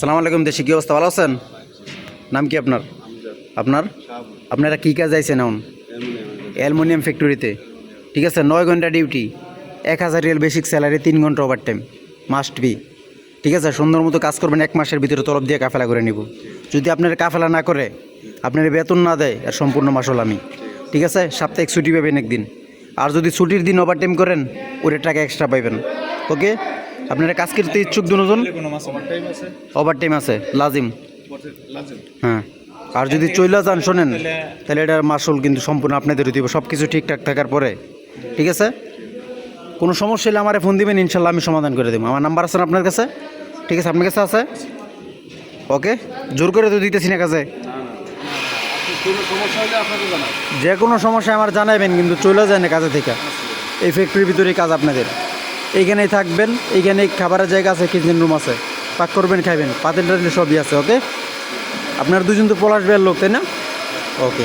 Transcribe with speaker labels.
Speaker 1: আসসালামু আলাইকুম, দেশি কি অবস্থা? ভালো আছেন? নাম কি আপনার? আপনার? আপনারা কী কাজ আইছেন এখন? অ্যালুমিনিয়াম ফ্যাক্টরিতে। ঠিক আছে, নয় ঘণ্টা ডিউটি, এক হাজার রিয়াল বেসিক স্যালারি তিন ঘণ্টা ওভার টাইম মাস্ট বি ঠিক আছে, সুন্দর মতো কাজ করবেন, এক মাসের ভিতরে তরফ দিয়ে কাফেলা করে নিব। যদি আপনার কাফেলা না করে, আপনার বেতন না দেয়, আর সম্পূর্ণ মাসল আমি। ঠিক আছে সাপ্তাহিক ছুটি পাবেন একদিন। আর যদি ছুটির দিন ওভার টাইম করেন, ওরে টাকা এক্সট্রা পাইবেন। ওকে আপনারা কাজ করতে ইচ্ছুক দুজন? ওভার টাইম আছে, লাজিম। হ্যাঁ আর যদি চইলা যান, শোনেন, তাহলে এটার মাসুল কিন্তু সম্পূর্ণ আপনাদের দিব সব কিছু ঠিকঠাক থাকার পরে, ঠিক আছে? কোনো সমস্যা হলে আমারে ফোন দিবেন, ইনশাল্লাহ আমি সমাধান করে দেবো। আমার নাম্বার আছে আপনার কাছে? ঠিক আছে, আপনার কাছে আছে? ওকে, জোর করে তো দিতেছি না
Speaker 2: জানাব
Speaker 1: যে কোনো সমস্যা আমার জানাবেন, কিন্তু চলে যায় না কাজে থেকে। এই ফ্যাক্টরির ভিতরেই কাজ আপনাদের। এইখানেই থাকবেন এখানে খাবারের জায়গা আছে কিচেন রুম আছে। পাক করবেন, খাইবেন। পাতিল টাতিল সবই আছে ওকে আপনার দুজন তো পলাশ বের লোক, তাই না? ওকে